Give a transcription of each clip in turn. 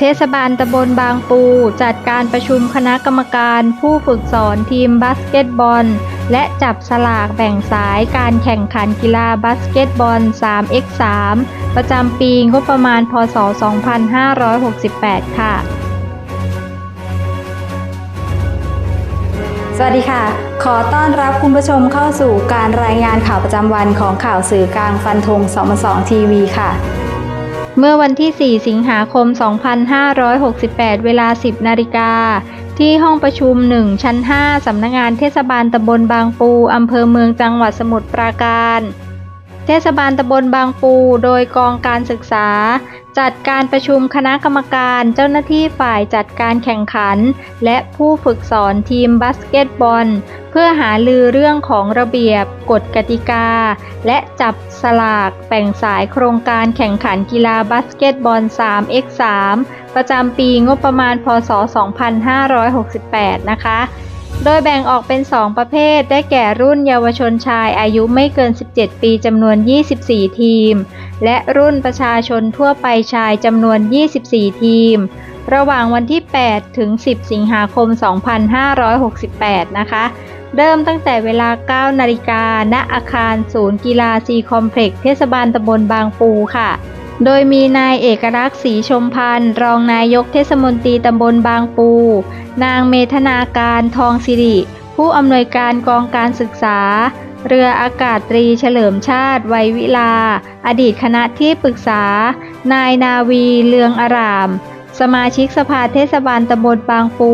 เทศบาลตำบลบางปู จัดการประชุมคณะกรรมการ ผู้ฝึกสอนทีมบาสเกตบอล และจับสลากแบ่งสายการแข่งขันกีฬาบาสเกตบอล 3x3 ประจำปีงบประมาณ พศ 2568 ค่ะ สวัสดีค่ะ ขอต้อนรับคุณผู้ชมเข้าสู่การรายงานข่าวประจำวันของข่าวสื่อกลางฟันธง2 2ทีวีค่ะ เมื่อวันที่ 4 สิงหาคม 2568 เวลา 10 นาฬิกา ที่ห้องประชุม 1 ชั้น 5 สำนักงานเทศบาลตำบลบางปู อำเภอเมืองจังหวัดสมุทรปราการ เทศบาลตำบลบางปู โดยกองการศึกษา จัดการประชุมคณะกรรมการเจ้าหน้าที่ฝ่ายจัดการแข่งขัน และผู้ฝึกสอนทีมบาสเกตบอล เพื่อหาลือเรื่องของระเบียบ กฎกติกา และจับสลากแบ่งสายโครงการแข่งขันกีฬาบาสเกตบอล 3x3 ประจำปีงบประมาณพศ 2568 นะคะ โดยแบ่งออกเป็น 2 ประเภท ได้แก่รุ่นเยาวชนชายอายุไม่เกิน 17 ปีจำนวน 24 ทีม และรุ่นประชาชนทั่วไปชายจำนวน 24 ทีม ระหว่างวันที่ 8 ถึง 10 สิงหาคม 2568 นะคะ เริ่มตั้งแต่เวลา 9 นาฬิกาณอาคารศูนย์กีฬาซีคอมเพล็กซ์เทศบาลตำบลบางปูค่ะ โดยมีนายเอกลักษณ์ศรีชมพันธ์รองนายกเทศมนตรีตำบลบางปู นางเมธนาการทองสิริ ผู้อำนวยการกองการศึกษา เรืออากาศตรีเฉลิมชาติ ไวยวิลา อดีตคณะที่ปรึกษา นายนาวีเลืองอาราม สมาชิกสภาเทศบาลตำบลบางปู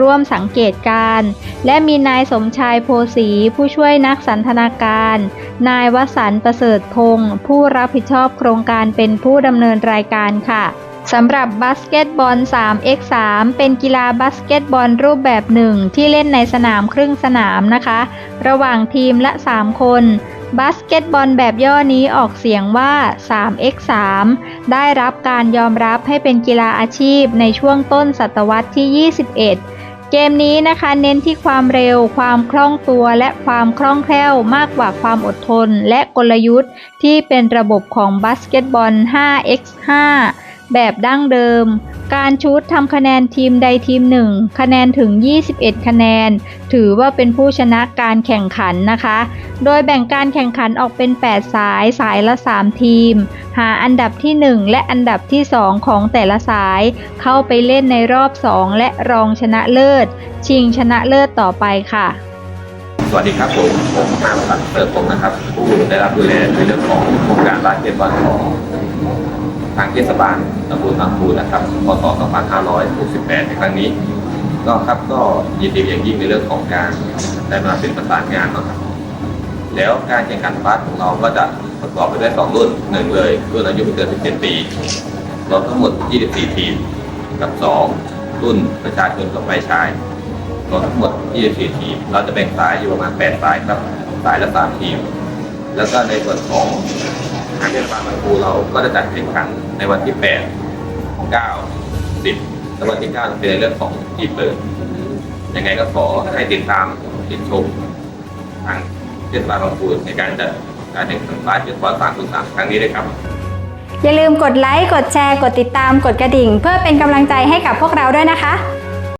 ร่วมสังเกตการ และมีนายสมชายโพสีผู้ช่วยนักสันทนาการ นายวสันต์ประเสริฐพงศ์ผู้รับผิดชอบโครงการเป็นผู้ดำเนินรายการค่ะสำหรับบาสเกตบอล 3x3 เป็นกีฬาบาสเกตบอลรูปแบบหนึ่งที่เล่นในสนามครึ่งสนามนะคะ ระหว่างทีมละ 3 คน บาสเกตบอลแบบย่อนี้ออกเสียงว่า 3x3 ได้รับการยอมรับให้เป็นกีฬาอาชีพในช่วงต้นศตวรรษที่ 21 เกมนี้นะคะเน้นที่ความเร็ว ความคล่องตัวและความคล่องแคล่วมากกว่าความอดทน และกลยุทธ์ที่เป็นระบบของบาสเกตบอล 5x5 แบบดั้งเดิม การชูดทำคะแนนทีมใดทีมหนึ่ง คะแนนถึง 21 คะแนน ถือว่าเป็นผู้ชนะการแข่งขันนะคะโดยแบ่งการแข่งขันออกเป็น 8 สายสายละ 3 ทีม หาอันดับที่ 1 และอันดับที่ 2 ของแต่ละสาย เข้าไปเล่นในรอบ 2 และรองชนะเลิศ ชิงชนะเลิศต่อไปค่ะ สวัสดีครับผมผมนามสันเติร์พงนะครับ ผู้ได้รับดูแลในเรื่องของโครงการบาสเกตบอลของทางเทศบาลตำบลบางปูนะครับพศ2568ในครั้งนี้ ก็ครับก็ยินดีอย่างยิ่งในเรื่องของการได้มาเป็นประสานงานนะครับ แล้วการแข่งขันบาสของเราก็จะประกอบไปด้วยสองรุ่นหนึ่งเลยรุ่นอายุไม่เกิน 17 ปีรวมทั้งหมด 24 ทีม กับ 2 รุ่นประชาชนกับไปชายรวมทั้งหมด 24 ทีม เราจะแบ่งสายอยู่ประมาณ 8 สายครับ สายละ 3 ทีม แล้วก็ในส่วนของทางเทศบาลบางปูเราก็จะจัดแข่งขันในวันที่ 8 9 10และวันที่ 9 เป็นในเรื่องของทีมเปิดยังไงก็ขอให้ติดตามติดชมทาง ทศบาลบางปูในการจัดการแข่งขันบาสเกตบอล3คูณ3ครั้งนี้ด้วยครับ อย่าลืมกดไลค์ กดแชร์ กดติดตาม กดกระดิ่ง เพื่อเป็นกำลังใจให้กับพวกเราด้วยนะคะ